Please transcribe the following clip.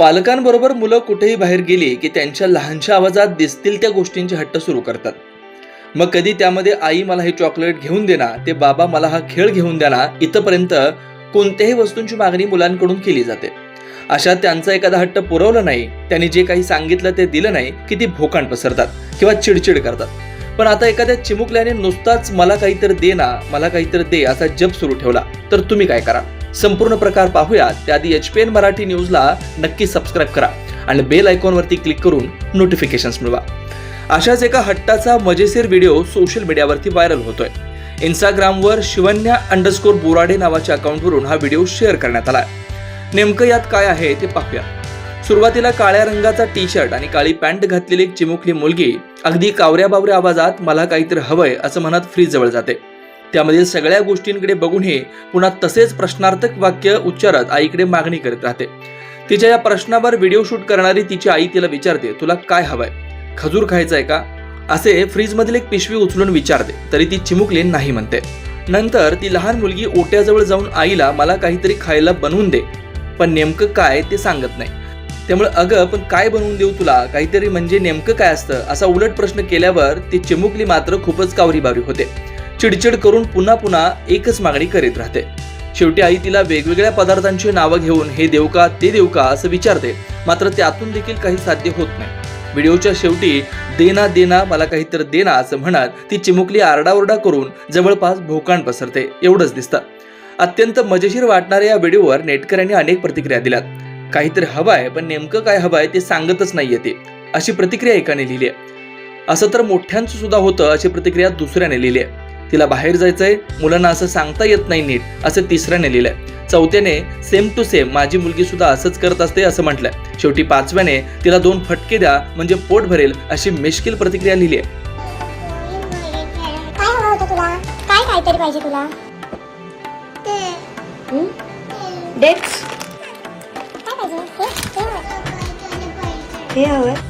पालकांबरोबर मुलं कुठेही बाहेर गेली की त्यांच्या लहानशा आवाजात दिसतील त्या गोष्टींचे हट्ट सुरू करतात. मग कधी त्यामध्ये आई मला हे चॉकलेट घेऊन देना ते बाबा मला हा खेळ घेऊन देना इथंपर्यंत इथपर्यंत कोणत्याही वस्तूंची मागणी मुलांकडून केली जाते. अशा त्यांचा एखादा हट्ट पुरवला नाही त्यांनी जे काही सांगितलं ते दिलं नाही की ती भोकाण पसरतात किंवा चिडचिड करतात. पण आता एखाद्या चिमुकल्याने नुसताच मला काहीतरी दे ना मला काहीतरी दे असा जप सुरू ठेवला तर तुम्ही काय करा? संपूर्ण प्रकार पाहूया त्याआधी एच पी एन मराठी न्यूजला नक्की सबस्क्राईब करा आणि बेल आयकॉनवरती क्लिक करून नोटिफिकेशन्स मिळवा. अशाच एका हट्टाचा मजेशीर व्हिडिओ सोशल मीडियावरती व्हायरल होतोय. इंस्टाग्रामवर शिवन्या अंडरस्कोर बोराडे नावाच्या अकाउंटवरून हा व्हिडिओ शेअर करण्यात आला नेमकं यात काय आहे ते पाहूया. सुरुवातीला काळ्या रंगाचा टी शर्ट आणि काळी पॅन्ट घातलेली एक चिमुकली मुलगी अगदी कावऱ्या बावऱ्या आवाजात मला काहीतरी हवंय असं म्हणत फ्रीज जवळ जाते. त्यामधील सगळ्या गोष्टींकडे बघूनही पुन्हा तसेच प्रश्नार्थक वाक्य उच्चारत आईकडे मागणी करत राहते. तिच्या या प्रश्नावर व्हिडिओ शूट करणारी तिची आई तिला विचारते तुला काय हवंय? खजूर खायचंय का? असे फ्रीजमधील एक पिशवी उचलून विचारते तरी ती चिमुकली नाही म्हणते. नंतर ती लहान मुलगी ओट्याजवळ जाऊन आईला मला काहीतरी खायला बनवून दे पण नेमकं काय ते सांगत नाही. त्यामुळे अगं पण काय बनवून देऊ तुला? काहीतरी म्हणजे नेमकं काय असतं? असा उलट प्रश्न केल्यावर ती चिमुकली मात्र खूपच कावरी बावरी होते. चिडचिड करून पुन्हा पुन्हा एकच मागणी करीत राहते. शेवटी आई तिला वेगवेगळ्या पदार्थांची नावं घेऊन हे देऊ का? ते देऊ का? असं विचारते. मात्र त्यातून देखील काही साध्य होत नाही. व्हिडिओच्या शेवटी देना देना मला काहीतरी देना असं म्हणत ती चिमुकली आरडाओरडा करून जवळपास भोकाण पसरते. एवढंच दिसतं. अत्यंत मजेशीर वाटणाऱ्या या व्हिडिओवर नेटकऱ्यांनी अनेक प्रतिक्रिया दिल्यात. काहीतरी हवंय पण नेमकं काय हवंय ते सांगतच नाहीये ते. अशी प्रतिक्रिया एकाने लिहिली आहे. असं तर मोठ्यांचं सुद्धा होतं अशी प्रतिक्रिया दुसऱ्याने लिहिली आहे. तिला बाहेर जायचंय मुलांना असं सांगता येत नाही नीट असं तिसऱ्याने लिहिलंय. चौथ्याने सेम टू सेम माझी मुलगी सुद्धा असंच करत असते असं म्हटलंय. शेवटी पाचव्याने तिला दोन फटके द्या म्हणजे पोट भरेल अशी मिश्किल प्रतिक्रिया लिहिली आहे. काय हवं होतं तुला? काय काहीतरी पाहिजे तुला? डेट्स? हे? हे हवं.